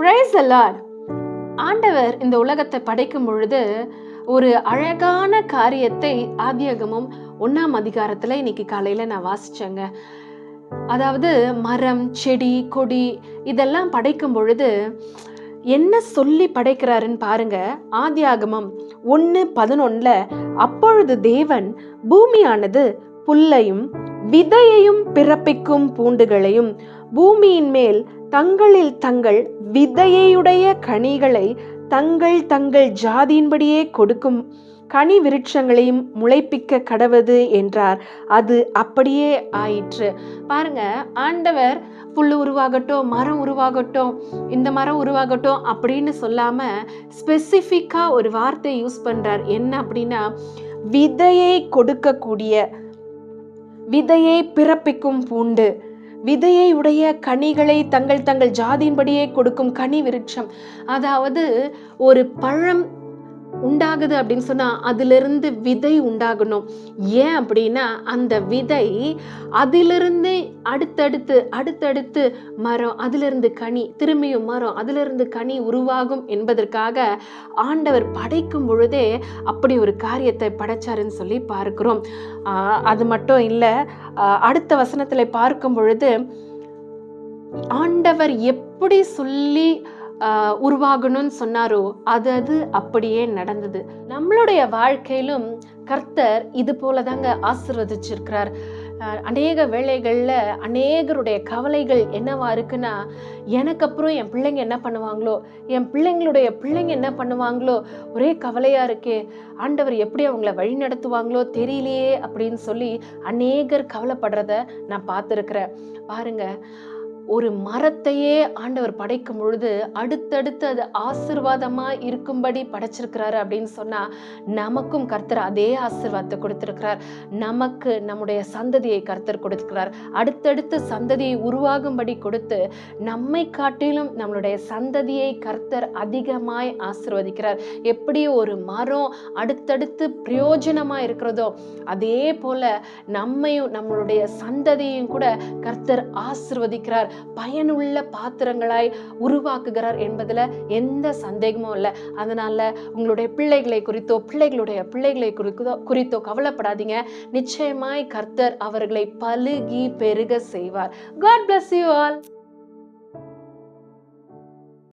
Price அல்லார் ஆண்டவர் இந்த உலகத்தை படைக்கும் பொழுது ஒரு அழகான காரியத்தை ஆதியாகமும் ஒன்றாம் அதிகாரத்தில் இன்னைக்கு காலையில் நான் வாசிச்சேங்க. அதாவது மரம் செடி கொடி இதெல்லாம் படைக்கும் பொழுது என்ன சொல்லி படைக்கிறாருன்னு பாருங்க. ஆதியாகமம் ஒன்று பதினொன்றில் அப்பொழுது தேவன் பூமியானது புல்லையும் விதையையும் பிறப்பிக்கும் பூண்டுகளையும் பூமியின் மேல் தங்களில் தங்கள் விதையுடைய கனிகளை தங்கள் தங்கள் ஜாதியின்படியே கொடுக்கும் கனி விருட்சங்களையும் முளைப்பிக்க கடவது என்றார். அது அப்படியே ஆயிற்று. பாருங்க ஆண்டவர் புல் உருவாகட்டும் மரம் உருவாகட்டும் இந்த மரம் உருவாகட்டும் அப்படின்னு சொல்லாம ஸ்பெசிஃபிக்கா ஒரு வார்த்தை யூஸ் பண்றார். என்ன அப்படின்னா விதையை கொடுக்கக்கூடிய விதையை பிறப்பிக்கும் பூண்டு. விதையை உடைய கனிகளை தங்கள் தங்கள் ஜாதியின்படியே கொடுக்கும் கனி விருட்சம். அதாவது ஒரு பழம் உண்டாகுது அப்படின்னு சொன்னா அதிலிருந்து விதை உண்டாகணும். ஏன் அப்படின்னா அந்த விதை அதிலிருந்து அடுத்தடுத்து அடுத்தடுத்து மரம் அதிலிருந்து கனி திரும்பியும் மரம் அதிலிருந்து கனி உருவாகும் என்பதற்காக ஆண்டவர் படைக்கும் பொழுதே அப்படி ஒரு காரியத்தை படைச்சாருன்னு சொல்லி பார்க்கிறோம். அது மட்டும் இல்லை அடுத்த வசனத்தில் பார்க்கும் பொழுது ஆண்டவர் எப்படி சொல்லி உருவாகணும்னு சொன்னாரோ அது அது அப்படியே நடந்தது. நம்மளுடைய வாழ்க்கையிலும் கர்த்தர் இது போல தாங்க ஆசிர்வதிச்சிருக்கிறார் அநேக வேளைகளில் அநேகருடைய கவலைகள் என்னவா இருக்குன்னா எனக்கு அப்புறம் என் பிள்ளைங்க என்ன பண்ணுவாங்களோ என் பிள்ளைங்களுடைய பிள்ளைங்க என்ன பண்ணுவாங்களோ ஒரே கவலையாக இருக்கே ஆண்டவர் எப்படி அவங்கள வழி நடத்துவாங்களோ தெரியலையே அப்படின்னு சொல்லி அநேகர் கவலைப்படுறத நான் பார்த்துருக்குறேன். பாருங்க ஒரு மரத்தையே ஆண்டவர் படைக்கும் பொழுது அடுத்தடுத்து அது ஆசிர்வாதமாக இருக்கும்படி படைச்சிருக்கிறாரு அப்படின்னு சொன்னால் நமக்கும் கர்த்தர் அதே ஆசிர்வாதத்தை கொடுத்துருக்கிறார். நமக்கு நம்முடைய சந்ததியை கர்த்தர் கொடுத்துருக்கிறார். அடுத்தடுத்து சந்ததியை உருவாகும்படி கொடுத்து நம்மை காட்டிலும் நம்மளுடைய சந்ததியை கர்த்தர் அதிகமாய் ஆசிர்வதிக்கிறார். எப்படி ஒரு மரம் அடுத்தடுத்து பிரயோஜனமாக இருக்கிறதோ அதே போல நம்மையும் நம்மளுடைய சந்ததியையும் கூட கர்த்தர் ஆசிர்வதிக்கிறார். பயனுள்ள பாத்திரங்களாய் உருவாக்குகிறார் என்பதுல எந்த சந்தேகமும் இல்லை. அதனால உங்களுடைய பிள்ளைகளை குறித்தோ பிள்ளைகளுடைய பிள்ளைகளை குறித்தோ குறித்தோ கவலைப்படாதீங்க. நிச்சயமாய் கர்த்தர் அவர்களை பழுகி பெருக செய்வார். God bless you all